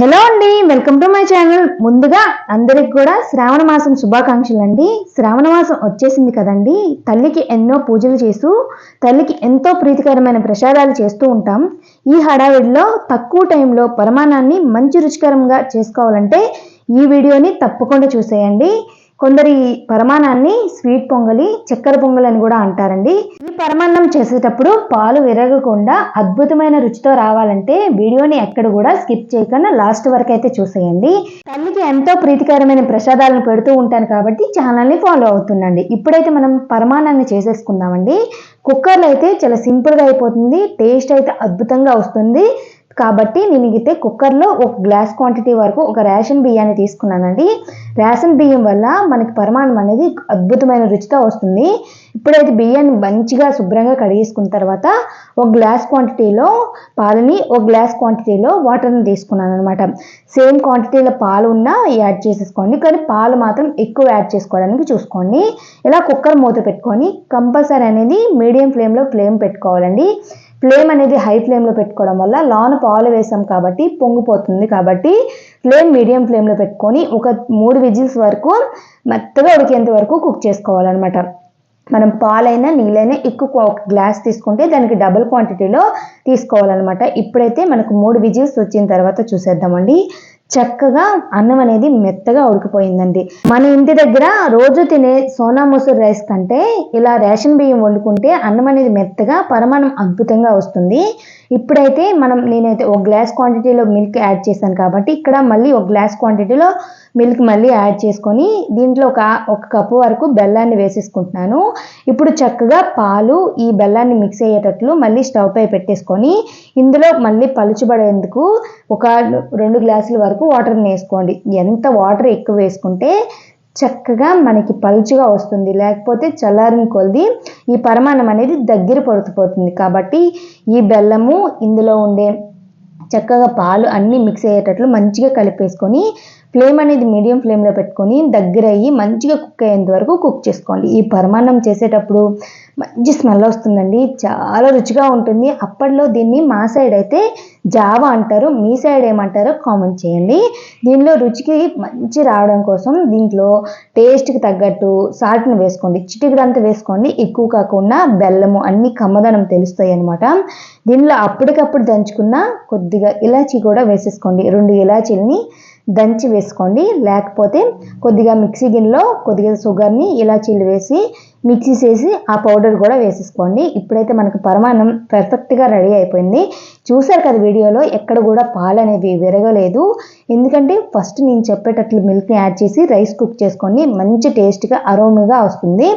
Hello అండి welcome to my channel. ముందుగా అందరికి కూడా శ్రావణ మాసం శుభాకాంక్షలు అండి. శ్రావణ మాసం వచ్చేసింది కదండి. తల్లికి ఎన్నో పూజలు చేస్తూ తల్లికి ఎంతో ప్రీతికరమైన ప్రసాదాలు చేస్తూ ఉంటాం. ఈ హడావిడిలో తక్కువ టైంలో పరమాణాన్ని మంచి రుచికరంగా చేసుకోవాలంటే ఈ వీడియోని తప్పకుండా చూసేయండి. కొందరి పరమాణాన్ని స్వీట్ పొంగలి చక్కెర పొంగలి అని కూడా అంటారండి. ఈ పరమాన్నం చేసేటప్పుడు పాలు విరగకుండా అద్భుతమైన రుచితో రావాలంటే వీడియోని ఎక్కడ కూడా స్కిప్ చేయకుండా లాస్ట్ వరకు అయితే చూసేయండి. తల్లికి ఎంతో ప్రీతికరమైన ప్రసాదాలను పెడుతూ ఉంటాను కాబట్టి ఛానల్ని ఫాలో అవుతుండండి. ఇప్పుడైతే మనం పరమాణాన్ని చేసేసుకుందామండి. కుక్కర్లో అయితే చాలా సింపుల్గా అయిపోతుంది టేస్ట్ అయితే అద్భుతంగా వస్తుంది. కాబట్టి నేను అయితే కుక్కర్లో ఒక గ్లాస్ క్వాంటిటీ వరకు ఒక రేషన్ బియ్యాన్ని తీసుకున్నానండి. రేషన్ బియ్యం వల్ల మనకి పరిమాణం అనేది అద్భుతమైన రుచితో వస్తుంది. ఇప్పుడైతే బియ్యాన్ని మంచిగా శుభ్రంగా కడిగేసుకున్న తర్వాత ఒక గ్లాస్ క్వాంటిటీలో పాలని ఒక గ్లాస్ క్వాంటిటీలో వాటర్ని తీసుకున్నాను అనమాట సేమ్ క్వాంటిటీలో పాలు ఉన్నా యాడ్ చేసేసుకోండి. కానీ పాలు మాత్రం ఎక్కువ యాడ్ చేసుకోవడానికి చూసుకోండి. ఇలా కుక్కర్ మూత పెట్టుకొని కంపల్సరీ అనేది మీడియం ఫ్లేమ్లో ఫ్లేమ్ పెట్టుకోవాలండి. ఫ్లేమ్ అనేది హై ఫ్లేమ్లో పెట్టుకోవడం వల్ల లోన పాలు వేసాం కాబట్టి పొంగిపోతుంది కాబట్టి ఫ్లేమ్ మీడియం ఫ్లేమ్లో పెట్టుకొని ఒక మూడు విజిల్స్ వరకు మెత్తగా ఉడికేంత వరకు కుక్ చేసుకోవాలన్నమాట. మనం పాలైనా నీళ్ళైనా ఎక్కువ ఒక గ్లాస్ తీసుకుంటే దానికి డబుల్ క్వాంటిటీలో తీసుకోవాలన్నమాట. ఇప్పుడైతే మనకు మూడు విజిల్స్ వచ్చిన తర్వాత చూసేద్దామండి. చక్కగా అన్నం అనేది మెత్తగా ఉడికిపోయిందండి. మన ఇంటి దగ్గర రోజు తినే సోనా మసూర్ రైస్ కంటే ఇలా రేషన్ బియ్యం వండుకుంటే అన్నం అనేది మెత్తగా పరమాణం అద్భుతంగా వస్తుంది. ఇప్పుడైతే మనం నేనైతే ఒక గ్లాస్ క్వాంటిటీలో మిల్క్ యాడ్ చేశాను కాబట్టి ఇక్కడ మళ్ళీ ఒక గ్లాస్ క్వాంటిటీలో మిల్క్ మళ్ళీ యాడ్ చేసుకొని దీంట్లో ఒక ఒక కప్పు వరకు బెల్లాన్ని వేసేసుకుంటున్నాను. ఇప్పుడు చక్కగా పాలు ఈ బెల్లాన్ని మిక్స్ అయ్యేటట్లు మళ్ళీ స్టవ్ పై పెట్టేసుకొని ఇందులో మళ్ళీ పలుచబడేందుకు ఒక రెండు గ్లాసుల వరకు వాటర్ని వేసుకోండి. ఎంత వాటర్ ఎక్కువ వేసుకుంటే చక్కగా మనకి పలుచుగా వస్తుంది. లేకపోతే చల్లారిన కొలిది ఈ పరమాన్నం అనేది దగ్గర పడుతుపోతుంది కాబట్టి ఈ బెల్లము ఇందులో ఉండే చక్కగా పాలు అన్నీ మిక్స్ అయ్యేటట్లు మంచిగా కలిపేసుకొని ఫ్లేమ్ అనేది మీడియం ఫ్లేమ్లో పెట్టుకొని దగ్గర అయ్యి మంచిగా కుక్ అయ్యేంత వరకు కుక్ చేసుకోండి. ఈ పరమాన్నం చేసేటప్పుడు మంచి స్మెల్ వస్తుందండి. చాలా రుచిగా ఉంటుంది. అప్పట్లో దీన్ని మా సైడ్ అయితే జావా అంటారు. మీ సైడ్ ఏమంటారో కామెంట్ చేయండి. దీనిలో రుచికి మంచి రావడం కోసం దీంట్లో టేస్ట్కి తగ్గట్టు సాల్ట్ని వేసుకోండి. చిటికడంతా వేసుకోండి. ఎక్కువ కాకుండా బెల్లము అన్ని కమ్మదనం తెలుస్తాయి అనమాట దీనిలో అప్పటికప్పుడు దంచుకున్న కొద్దిగా ఇలాచీ కూడా వేసేసుకోండి. రెండు ఇలాచీలని దంచి వేసుకోండి. లేకపోతే కొద్దిగా మిక్సీ గిన్నెలో కొద్దిగా షుగర్ని ఇలాచీలు వేసి మిక్సీ చేసి ఆ పౌడర్ కూడా వేసేసుకోండి. ఇప్పుడైతే మనకు పరమాన్నం పర్ఫెక్ట్గా రెడీ అయిపోయింది. చూసారు కదా వీడియోలో ఎక్కడ కూడా పాలు అనేవి విరగలేదు. ఎందుకంటే ఫస్ట్ నేను చెప్పేటట్లు మిల్క్ని యాడ్ చేసి రైస్ కుక్ చేసుకోండి మంచి టేస్ట్గా అరోమిగా వస్తుంది.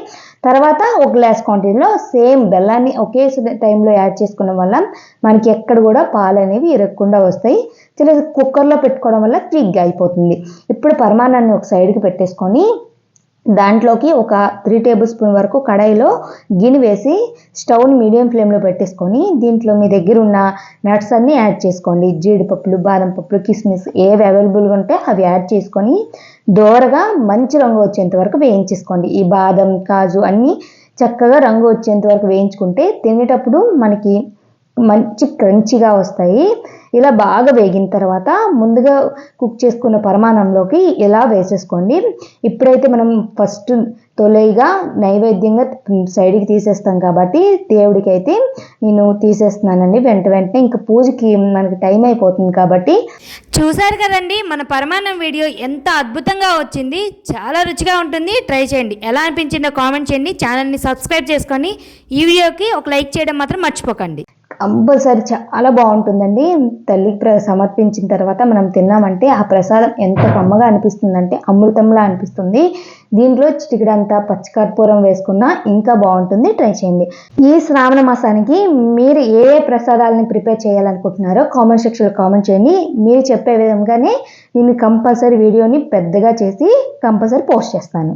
తర్వాత ఒక గ్లాస్ క్వాంటిటీలో సేమ్ బెల్లాన్ని ఒకే టైంలో యాడ్ చేసుకోవడం వల్ల మనకి ఎక్కడ కూడా పాలు అనేవి ఇరగకుండా వస్తాయి. చిన్న కుక్కర్లో పెట్టుకోవడం వల్ల క్విక్గా అయిపోతుంది. ఇప్పుడు పరమాన్నాన్ని ఒక సైడ్కి పెట్టేసుకొని దాంట్లోకి ఒక త్రీ టేబుల్ స్పూన్ వరకు కడాయిలో గిన్నె వేసి స్టవ్ని మీడియం ఫ్లేమ్లో పెట్టేసుకొని దీంట్లో మీ దగ్గర ఉన్న నట్స్ అన్నీ యాడ్ చేసుకోండి. జీడిపప్పులు బాదం పప్పులు కిస్మిస్ ఏవి అవైలబుల్గా ఉంటే అవి యాడ్ చేసుకొని దోరగా మంచి రంగు వచ్చేంత వరకు వేయించేసుకోండి. ఈ బాదం కాజు అన్నీ చక్కగా రంగు వచ్చేంత వరకు వేయించుకుంటే తినేటప్పుడు మనకి మంచి క్రంచిగా వస్తాయి. ఇలా బాగా వేగిన తర్వాత ముందుగా కుక్ చేసుకున్న పరిమాణంలోకి ఇలా వేసేసుకోండి? ఇప్పుడైతే మనం ఫస్ట్ తొలైగా నైవేద్యంగా సైడ్కి తీసేస్తాం కాబట్టి దేవుడికి అయితే నేను తీసేస్తున్నానండి. వెంట వెంటనే ఇంకా పూజకి మనకి టైం అయిపోతుంది కాబట్టి. చూసారు కదండి మన పరమాన్నం వీడియో ఎంత అద్భుతంగా వచ్చింది. చాలా రుచిగా ఉంటుంది. ట్రై చేయండి. ఎలా అనిపించిందో కామెంట్ చేయండి. ఛానల్ని సబ్స్క్రైబ్ చేసుకొని ఈ వీడియోకి ఒక లైక్ చేయడం మాత్రం మర్చిపోకండి. కంపల్సరీ చాలా బాగుంటుందండి. తల్లికి ప్ర సమర్పించిన తర్వాత మనం తిన్నామంటే ఆ ప్రసాదం ఎంత కమ్మగా అనిపిస్తుందంటే అమృతంలా అనిపిస్తుంది. దీంట్లో చిటికడంతా పచ్చికర్పూరం వేసుకున్నా ఇంకా బాగుంటుంది. ట్రై చేయండి. ఈ శ్రావణ మాసానికి మీరు ఏ ఏ ప్రసాదాలని ప్రిపేర్ చేయాలనుకుంటున్నారో కామెంట్ సెక్షన్లో కామెంట్ చేయండి. మీరు చెప్పే విధంగానే నేను కంపల్సరీ వీడియోని పెద్దగా చేసి కంపల్సరీ పోస్ట్ చేస్తాను.